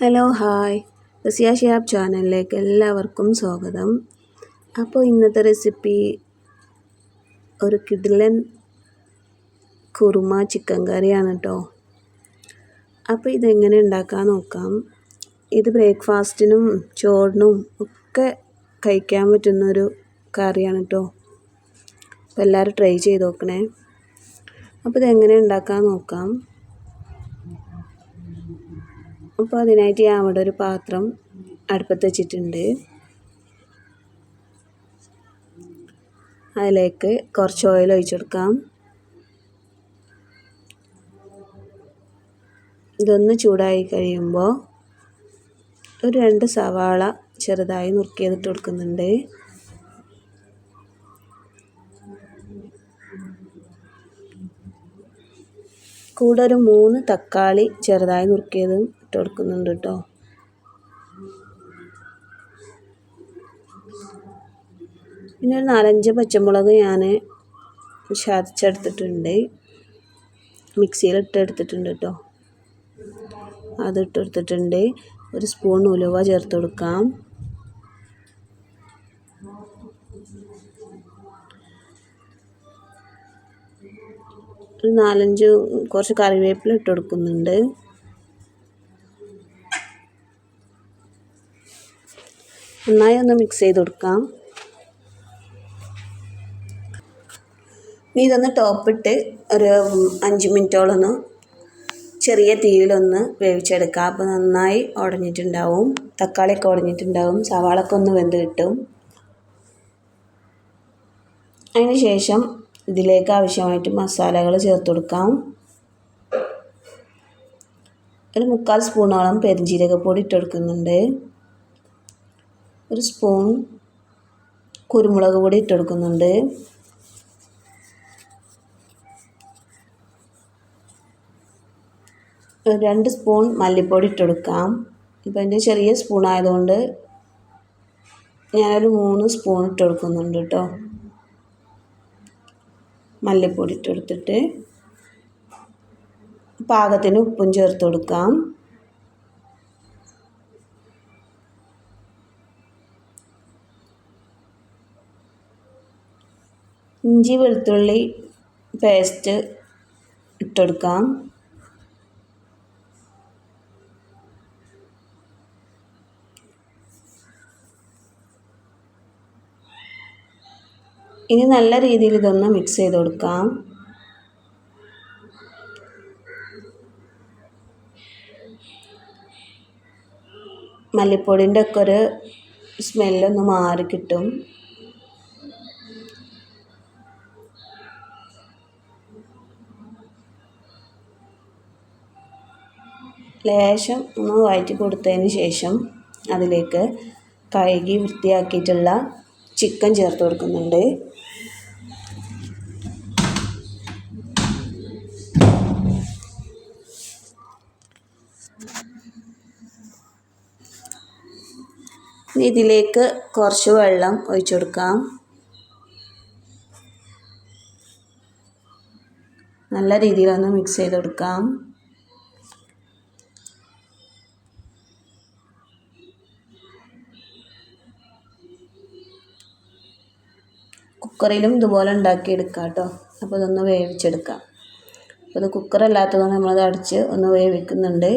Hello hi. Raziya Shiyab ചാനലിലേക്ക് എല്ലാവർക്കും സ്വാഗതം. അപ്പോൾ ഇന്നത്തെ റെസിപ്പി ഒരു കിഡിലൻ കുറുമ ചിക്കൻ കറിയാണ് കേട്ടോ. അപ്പോൾ ഇതെങ്ങനെ ഉണ്ടാക്കാൻ നോക്കാം. ഇത് ബ്രേക്ക്ഫാസ്റ്റിനും ചോറിനും ഒക്കെ കഴിക്കാൻ പറ്റുന്നൊരു കറിയാണ് കേട്ടോ. അപ്പോൾ എല്ലാവരും ട്രൈ ചെയ്ത് നോക്കണേ. അപ്പോൾ ഇതെങ്ങനെ ഉണ്ടാക്കാൻ നോക്കാം. അപ്പോൾ അതിനായിട്ട് ഞാൻ അവിടെ ഒരു പാത്രം അടുപ്പത്ത് വെച്ചിട്ടുണ്ട്. അതിലേക്ക് കുറച്ച് ഓയിൽ ഒഴിച്ചെടുക്കാം ഇതൊന്ന് ചൂടായി കഴിയുമ്പോൾ ഒരു രണ്ട് സവാള ചെറുതായി നുറുക്കിയതിട്ട് കൊടുക്കുന്നുണ്ട്. കൂടെ ഒരു മൂന്ന് തക്കാളി ചെറുതായി നുറുക്കിയതും ഇട്ട് കൊടുക്കുന്നുണ്ട് കേട്ടോ. പിന്നെ ഒരു നാലഞ്ച് പച്ചമുളക് ഞാൻ ചതച്ചെടുത്തിട്ടുണ്ട്. മിക്സിയിൽ ഇട്ട് എടുത്തിട്ടുണ്ട് കേട്ടോ. അതിട്ട് എടുത്തിട്ടുണ്ട് ഒരു സ്പൂൺ ഉലുവ ചേർത്ത് കൊടുക്കാം. ഒരു നാലഞ്ച് കുറച്ച് കറിവേപ്പില ഇട്ട് കൊടുക്കുന്നുണ്ട്. നന്നായി ഒന്ന് മിക്സ് ചെയ്ത് കൊടുക്കാം. ഇനി ഇതൊന്ന് ടോപ്പിട്ട് ഒരു അഞ്ച് മിനിറ്റോളം ഒന്ന് ചെറിയ തീയിലൊന്ന് വേവിച്ചെടുക്കാം. അപ്പോൾ നന്നായി ഉടഞ്ഞിട്ടുണ്ടാവും തക്കാളിയൊക്കെ ഉടഞ്ഞിട്ടുണ്ടാവും സവാളൊക്കെ ഒന്ന് വെന്ത് കിട്ടും. അതിന് ശേഷം ഇതിലേക്ക് ആവശ്യമായിട്ട് മസാലകൾ ചേർത്ത് കൊടുക്കാം. ഒരു മുക്കാൽ സ്പൂണോളം പെരിഞ്ജീരകപ്പൊടി ഇട്ട് കൊടുക്കുന്നുണ്ട്. ഒരു സ്പൂൺ കുരുമുളക് പൊടി ഇട്ടെടുക്കുന്നുണ്ട്. രണ്ട് സ്പൂൺ മല്ലിപ്പൊടി ഇട്ടെടുക്കാം. ഇപ്പം എന്റെ ചെറിയ സ്പൂൺ ആയതുകൊണ്ട് ഞാനൊരു മൂന്ന് സ്പൂൺ ഇട്ടെടുക്കുന്നുണ്ട് കേട്ടോ മല്ലിപ്പൊടി ഇട്ടെടുത്തിട്ട്. പാകത്തിന് ഉപ്പും ചേർത്ത് കൊടുക്കാം. ഇഞ്ചി വെളുത്തുള്ളി പേസ്റ്റ് ഇട്ടെടുക്കാം. ഇനി നല്ല രീതിയിൽ ഇതൊന്ന് മിക്സ് ചെയ്ത് കൊടുക്കാം മല്ലിപ്പൊടിന്റെ ഒക്കെ ഒരു സ്മെല്ലൊന്ന് മാറി കിട്ടും ലേശം ഒന്ന് വഴറ്റി കൊടുത്തതിന് ശേഷം അതിലേക്ക് കഴുകി വൃത്തിയാക്കിയിട്ടുള്ള ചിക്കൻ ചേർത്ത് കൊടുക്കുന്നുണ്ട്. ഇതിലേക്ക് കുറച്ച് വെള്ളം ഒഴിച്ചു കൊടുക്കാം. നല്ല രീതിയിലൊന്ന് മിക്സ് ചെയ്ത് കൊടുക്കാം. കുക്കറിലും ഇതുപോലെ ഉണ്ടാക്കിയെടുക്കാം കേട്ടോ അപ്പോൾ ഇതൊന്ന് വേവിച്ചെടുക്കാം. അപ്പോൾ ഇത് കുക്കറല്ലാത്തതുകൊണ്ട് നമ്മളത് അടച്ച് ഒന്ന് വേവിക്കുന്നുണ്ട്.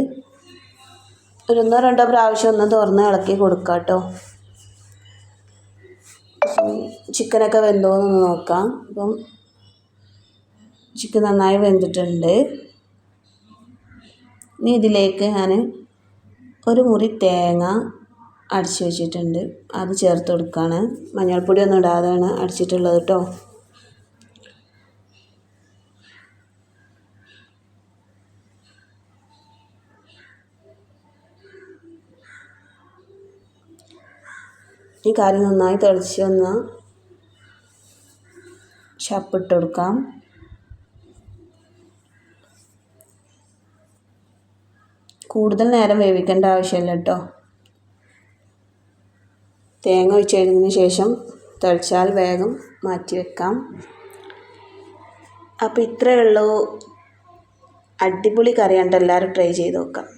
ഒരു ഒന്നോ രണ്ടോ പ്രാവശ്യം ഒന്ന് തുറന്ന് ഇളക്കി കൊടുക്കാം കേട്ടോ ചിക്കനൊക്കെ വെന്തോന്നൊന്ന് നോക്കാം. അപ്പം ചിക്കൻ നന്നായി വെന്തിട്ടുണ്ട്. ഇനി ഇതിലേക്ക് ഞാൻ ഒരു മുറി തേങ്ങ അടിച്ചു വെച്ചിട്ടുണ്ട്. അത് ചേർത്ത് കൊടുക്കുകയാണ് മഞ്ഞൾപ്പൊടി ഒന്നും ഇടാതെയാണ് അടിച്ചിട്ടുള്ളത് കേട്ടോ ഈ കാര്യം നന്നായി തിളച്ച് വന്ന് ചപ്പിട്ട് കൊടുക്കാം. കൂടുതൽ നേരം വേവിക്കേണ്ട ആവശ്യമില്ല കേട്ടോ തേങ്ങ ഒഴിച്ചതിന് ശേഷം തിളച്ചാൽ വേഗം മാറ്റി വെക്കാം. അപ്പോൾ ഇത്രയേ ഉള്ളൂ. അടിപൊളി കറിയാണ്. എല്ലാവരും ട്രൈ ചെയ്ത് നോക്കാം.